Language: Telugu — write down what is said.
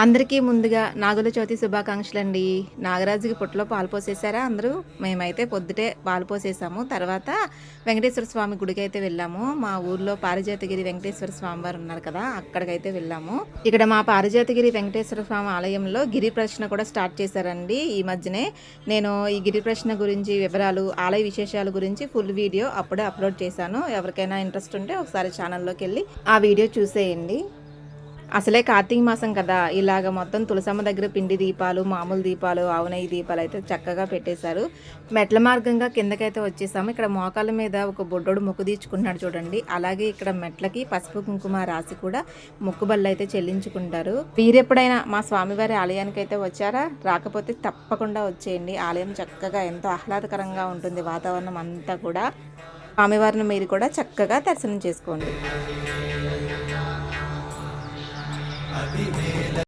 అందరికీ ముందుగా నాగుల చవితి శుభాకాంక్షలు అండి నాగరాజుకి పుట్టలో పాలు పోసేసారా అందరూ? మేమైతే పొద్దుటే పాలు పోసేసాము. తర్వాత వెంకటేశ్వర స్వామి గుడికి అయితే వెళ్ళాము. మా ఊర్లో పారిజాతగిరి వెంకటేశ్వర స్వామి వారు ఉన్నారు కదా అక్కడికైతే వెళ్ళాము. ఇక్కడ మా పారిజాతగిరి వెంకటేశ్వర స్వామి ఆలయంలో గిరి ప్రశ్న కూడా స్టార్ట్ చేశారండి. ఈ మధ్యనే నేను ఈ గిరి ప్రశ్న గురించి వివరాలు ఆలయ విశేషాల గురించి ఫుల్ వీడియో అప్పుడే అప్లోడ్ చేశాను. ఎవరికైనా ఇంట్రెస్ట్ ఉంటే ఒకసారి ఛానల్లోకి వెళ్ళి ఆ వీడియో చూసేయండి. అసలే కార్తీక మాసం కదా. ఇలాగ మొత్తం తులసమ్మ దగ్గర పిండి దీపాలు మామూలు దీపాలు ఆవునయ్య దీపాలు అయితే చక్కగా పెట్టేశారు. మెట్ల మార్గంగా కిందకైతే వచ్చేసాము. ఇక్కడ మోకాళ్ళ మీద ఒక బొడ్డోడు మొక్కు తీర్చుకుంటున్నాడు చూడండి. అలాగే ఇక్కడ మెట్లకి పసుపు కుంకుమ రాసి కూడా మొక్కుబళ్ళు అయితే చెల్లించుకుంటారు. వీరెప్పుడైనా మా స్వామివారి ఆలయానికి అయితే వచ్చారా? రాకపోతే తప్పకుండా వచ్చేయండి. ఆలయం చక్కగా ఎంతో ఆహ్లాదకరంగా ఉంటుంది వాతావరణం అంతా కూడా. స్వామివారిని మీరు కూడా చక్కగా దర్శనం చేసుకోండి. அபிவேல